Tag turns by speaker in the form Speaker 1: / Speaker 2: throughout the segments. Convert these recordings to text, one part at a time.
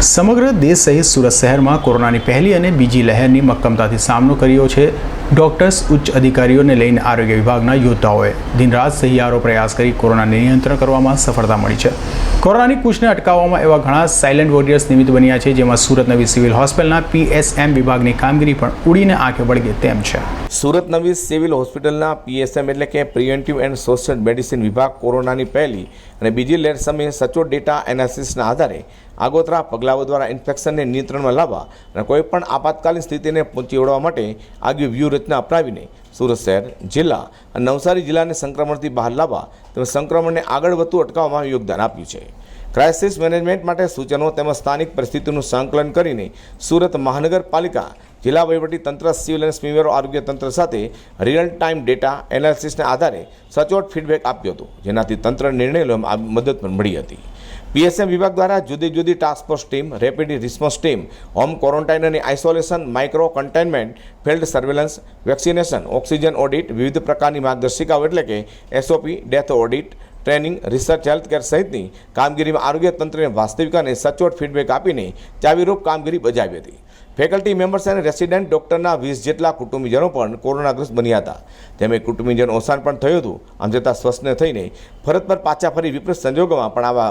Speaker 1: સમગ્ર દેશ સહિત સુરત શહેરમાં કોરોનાની પહેલી અને બીજી લહેરની મક્કમતાથી સામનો કર્યો છે. ડોક્ટર્સ ઉચ્ચ અધિકારીઓને લઈને આરોગ્ય વિભાગના યોદ્ધાઓએ દિનરાત સહિયારો પ્રયાસ કરી કોરોનાને નિયંત્રણ કરવામાં સફળતા મળી છે. કોરોનાની કૂચને અટકાવવામાં એવા ઘણા સાયલન્ટ વોરિયર્સ નિમિત્ત બન્યા છે, જેમાં સુરત નવી સિવિલ હોસ્પિટલના પીએસએમ વિભાગની કામગીરી પણ ઉડીને આંખે વળગે તેમ છે.
Speaker 2: સુરત નવી સિવિલ હોસ્પિટલના પીએસએમ એટલે કે પ્રિવેન્ટિવ એન્ડ સોશિયલ મેડિસિન વિભાગ કોરોનાની પહેલી અને બીજી લહેર સમયે સચોટ ડેટા એનાલિસિસના આધારે આગોતરા પગલાઓ દ્વારા ઇન્ફેક્શનને નિયંત્રણમાં લાવવા અને કોઈપણ આપાતકાલીન સ્થિતિને પહોંચી વળવા માટે આગવી વ્યૂહરચના અપનાવીને સુરત શહેર, જિલ્લા અને નવસારી જિલ્લાને સંક્રમણથી બહાર લાવવા તેમજ સંક્રમણને આગળ વધતું અટકાવવામાં યોગદાન આપ્યું છે. ક્રાઇસિસ મેનેજમેન્ટ માટે સૂચનો તેમજ સ્થાનિક પરિસ્થિતિનું સંકલન કરીને સુરત મહાનગરપાલિકા, જિલ્લા તંત્ર, સિવિલ અને સ્મીવેરો આરોગ્ય તંત્ર સાથે રિયલ ટાઈમ ડેટા એનાલિસિસના આધારે સચોટ ફીડબેક આપ્યો હતો, જેનાથી તંત્ર નિર્ણય લેવામાં મદદ પણ મળી હતી. પીએસએમ વિભાગ દ્વારા જુદી જુદી task force team rapid response team home quarantine અને isolation micro containment field surveillance vaccination oxygen audit વિવિધ પ્રકારની માર્ગદર્શિકાઓ એટલે કે SOP death audit training, research, healthcare સહિતની કામગીરીમાં આરોગ્ય તંત્રને વાસ્તવિક અને સચોટ ફીડબેક આપીને ચાવીરૂપ કામગીરી બજાવી હતી. ફેકલ્ટી મેમ્બર્સ અને રેસિડેન્ટ ડોક્ટરના વીસ જેટલા કુટુંબીજનો પણ કોરોનાગ્રસ્ત બન્યા હતા. તેમાં કુટુંબીજન અવસાન પણ થયું હતું, આમ છતાં સ્વસ્થ થઈને ફરજ પર પાછા ફરી વિપરીત સંજોગોમાં પણ આવા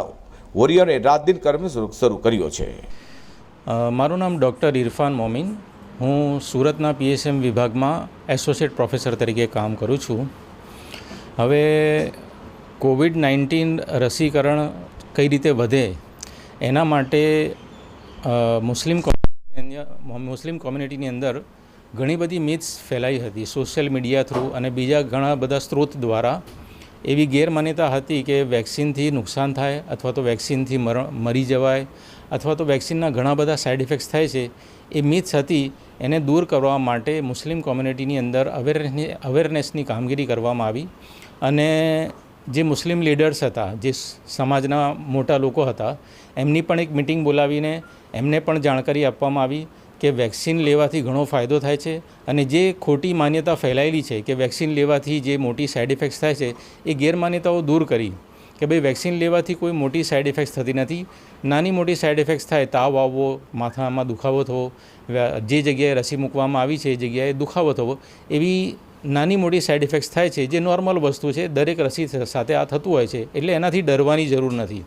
Speaker 2: વોરિયરે રાત દિન કર્મ શરૂ કર્યો છે.
Speaker 3: મારું નામ ડૉક્ટર ઇરફાન મોમિન. હું સુરતના પીએસએમ વિભાગમાં એસોસિએટ પ્રોફેસર તરીકે કામ કરું છું. હવે કોવિડ નાઇન્ટીન રસીકરણ કઈ રીતે વધે, એના માટે મુસ્લિમ મુસ્લિમ કોમ્યુનિટીની અંદર ઘણી બધી મિથ્સ ફેલાઈ હતી સોશિયલ મીડિયા થ્રુ અને બીજા ઘણા બધા સ્ત્રોત દ્વારા. એવી ગેરમાન્યતા હતી કે વેક્સિનથી નુકસાન થાય અથવા તો વેક્સિનથી મરી જવાય અથવા તો વેક્સિનના ઘણા બધા સાઇડ ઇફેક્ટ્સ થાય છે. એ મિથ્સ હતી, એને દૂર કરવા માટે મુસ્લિમ કોમ્યુનિટીની અંદર અવેરનેસની અવેરનેસની કામગીરી કરવામાં આવી. અને જે મુસ્લિમ લીડર્સ હતા, જે સમાજના મોટા લોકો હતા, એમની પણ એક મિટિંગ બોલાવીને એમને પણ જાણકારી આપવામાં આવી કે વેક્સિન લેવાથી ઘણો ફાયદો થાય છે અને જે ખોટી માન્યતા ફેલાયેલી છે કે વેક્સિન લેવાથી જે મોટી સાઇડ ઇફેક્ટ્સ થાય છે, એ ગેરમાન્યતાઓ દૂર કરી કે ભાઈ વેક્સિન લેવાથી કોઈ મોટી સાઇડ ઇફેક્ટ્સ થતી નથી. નાની મોટી સાઇડ ઇફેક્ટ્સ થાય, તાવ આવવો, માથામાં દુખાવો થવો જે જગ્યાએ રસી મૂકવામાં આવી છે, એ જગ્યાએ દુખાવો થવો, એવી નાની મોટી સાઇડ ઇફેક્ટ્સ થાય છે, જે નોર્મલ વસ્તુ છે, દરેક રસી સાથે આ થતું હોય છે, એટલે એનાથી ડરવાની જરૂર નથી.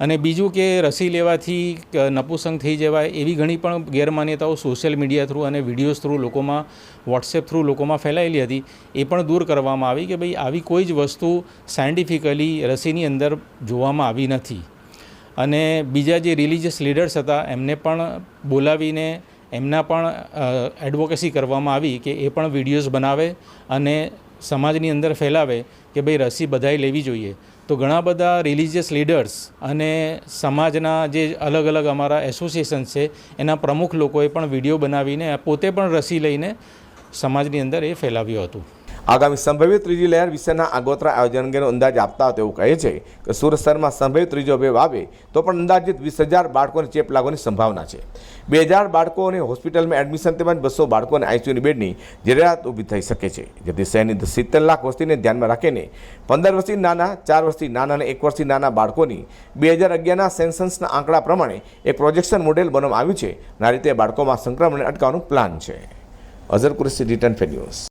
Speaker 3: અને બીજું કે રસી લેવાથી નપુસંગ થઈ જવાય, એવી ઘણી પણ ગેરમાન્યતાઓ સોશિયલ મીડિયા થ્રુ અને વિડીયોઝ થ્રુ લોકોમાં વોટ્સએપ થ્રુ લોકોમાં ફેલાયેલી હતી. એ પણ દૂર કરવામાં આવી કે ભાઈ આવી કોઈ જ વસ્તુ સાયન્ટિફિકલી રસીની અંદર જોવામાં આવી નથી. અને બીજા જે રિલિજિયસ લીડર્સ હતા, એમને પણ બોલાવીને એમના પણ એડવોકેસી કરવામાં આવી કે એ પણ વિડીયોઝ બનાવે અને સમાજની અંદર ફેલાવે કે ભાઈ રસી બધાએ લેવી જોઈએ. તો ઘણા બધા રિલિજિયસ લીડર્સ અને સમાજના જે અલગ અલગ અમારા એસોસિએશન્સ છે, એના પ્રમુખ લોકોએ પણ વીડિયો બનાવીને પોતે પણ રસી લઈને સમાજની અંદર એ ફેલાવ્યું હતું.
Speaker 2: આગામી સંભવિત ત્રીજી લહેર વિશેના આગોતરા આયોજન અંગેનો અંદાજ આપતા તેવું કહે છે કે સુરત શહેરમાં સંભવિત ત્રીજો વેવ આવે તો પણ અંદાજિત વીસ હજાર બાળકોને ચેપ લાગવાની સંભાવના છે. બે હજાર બાળકોને હોસ્પિટલમાં એડમિશન તેમજ બસો બાળકોને આઈસીયુની બેડની જરૂરિયાત ઊભી થઈ શકે છે. જેથી શહેરની સિત્તેર લાખ વસ્તીને ધ્યાનમાં રાખીને પંદર વર્ષથી નાના, ચાર વર્ષથી નાના અને એક વર્ષથી નાના બાળકોની બે હજાર અગિયારના સેન્સન્સના આંકડા પ્રમાણે એક પ્રોજેક્શન મોડેલ બનાવવામાં આવ્યું છે. અને આ રીતે બાળકોમાં સંક્રમણને અટકાવવાનું પ્લાન છે. અઝર કુરેશી, રિટર્ન ફે ન્યૂઝ.